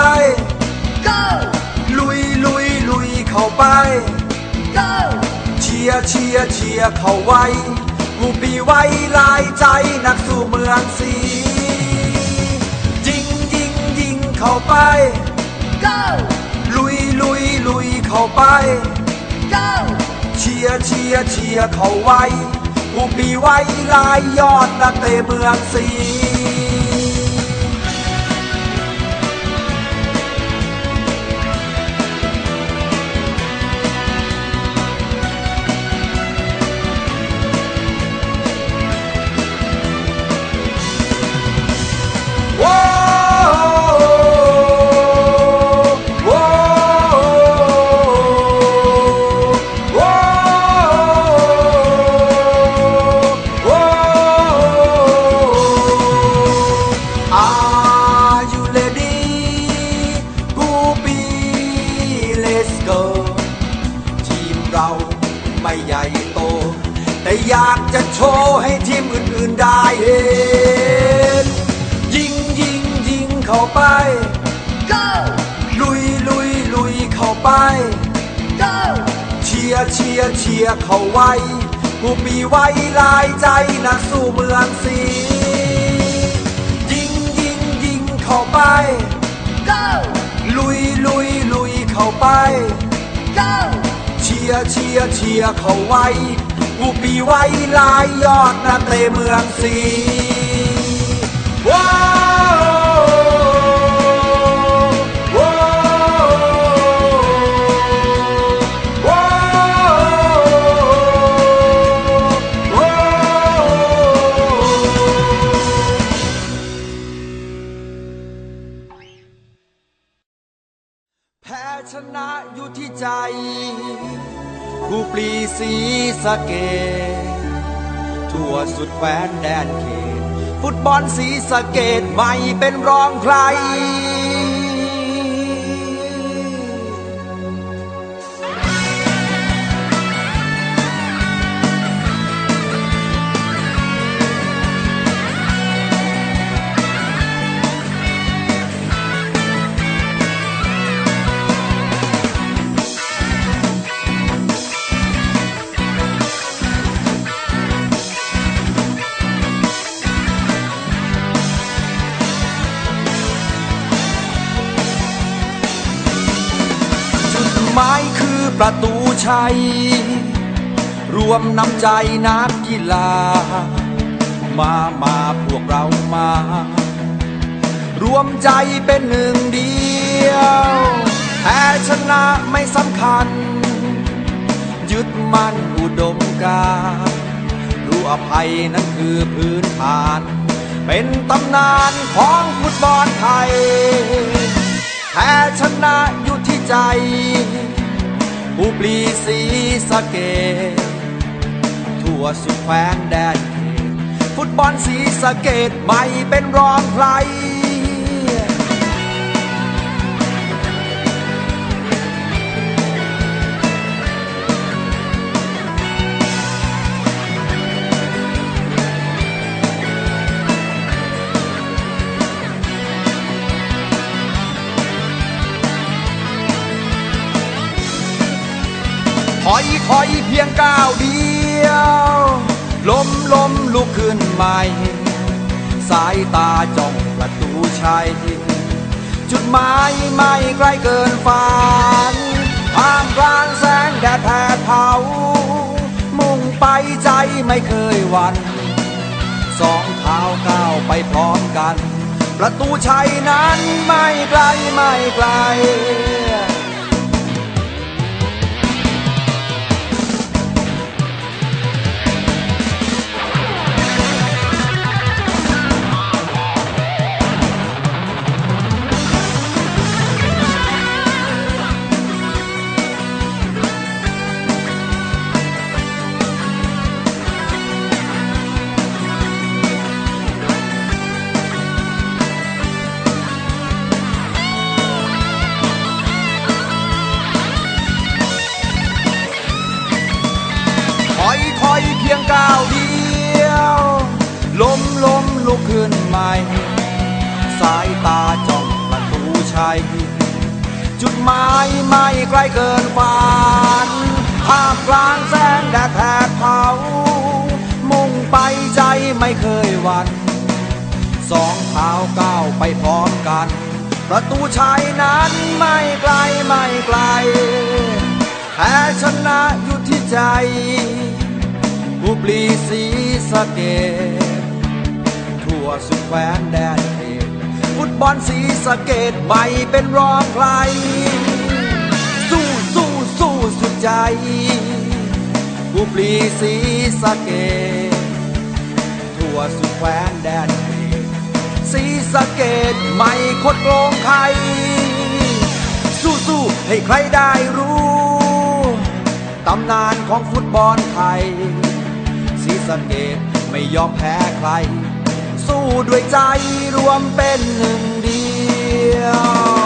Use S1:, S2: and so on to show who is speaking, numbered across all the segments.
S1: เข้าไป
S2: go
S1: ลุยลุยลุยเข้าไป
S2: go
S1: เชียร์เชียร์เชียร์เข้าไว้กูปีไว้ลายใจนักสู้เมืองสียิงยิงยิงเข้าไป
S2: go
S1: ลุยลุยลุยเข้าไป
S2: go
S1: เชียร์เชียร์เชียร์เข้าไว้กูปีไว้ลายยอดนักเตะเมืองสี เข้าไป
S2: go
S1: เชียร์เชียร์เชียร์เขาไว้กูปีไว้ลายใจนักสู้เมืองสียิงยิงยิงเข้าไป
S2: go
S1: ลุยลุยลุยเข้าไป
S2: go
S1: เชียร์เชียร์เชียร์เขาไว้กูปีไว้ลายยอดนักเตะเมืองสีีสีสะเกดทั่วสุดแคว้นแดนเขต ฟุตบอลสีสะเกดไม่เป็นรองใคร ชัย รวมน้ำใจนักกีฬา มามาพวกเรามา รวมใจเป็นหนึ่งเดียว แพ้ชนะไม่สำคัญ ยึดมั่นอุดมการรู้อภัยนั้นคือพื้นฐาน เป็นตำนานของฟุตบอลไทย แพ้ชนะอยู่ที่ใจ ผู้ปลีสีสะเกดทั่วสุดแคว้นแดนเขตฟุตบอลสีสะเกดไม่เป็นรองใคร อยถอยเพียงก้าวเดียวล้มล้มลุกขึ้นใหม่ สายตาจ้องประตูชัยจุดหมายไม่ไกลเกินฝันท่ามกลางแสงแดดแผดเผา มุ่งไปใจไม่เคยหวันสองเท้าก้าวไปพร้อมกัน ประตูชัยนั้นไม่ไกลไม่ไกล จุดหมายไม่ไกลเกินฝันท่ามกลางแสงแดดแผดเผา มุ่งไปใจไม่เคยหวันสองเท้าก้าวไปพร้อมกัน ประตูชัยนั้นไม่ไกลไม่ไกลแพ้ชนะอยู่ที่ใจบุบลีสีสะเกตทั่วสุดแคว้นแดนเขต ฟุตบอลสีสะเกตไม่เป็นรองใคร สู้สู้สู้สุดใจบุบลีสีสะเกตทั่วสุดแคว้นแดนเขตสีสะเกตไม่คดโกงใคร สู้สู้ให้ใครได้รู้ ตำนานของฟุตบอลไทยสีสะเกตไม่ยอมแพ้ใคร สู้ด้วยใจรวมเป็นหนึ่งเดียว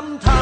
S1: 心態。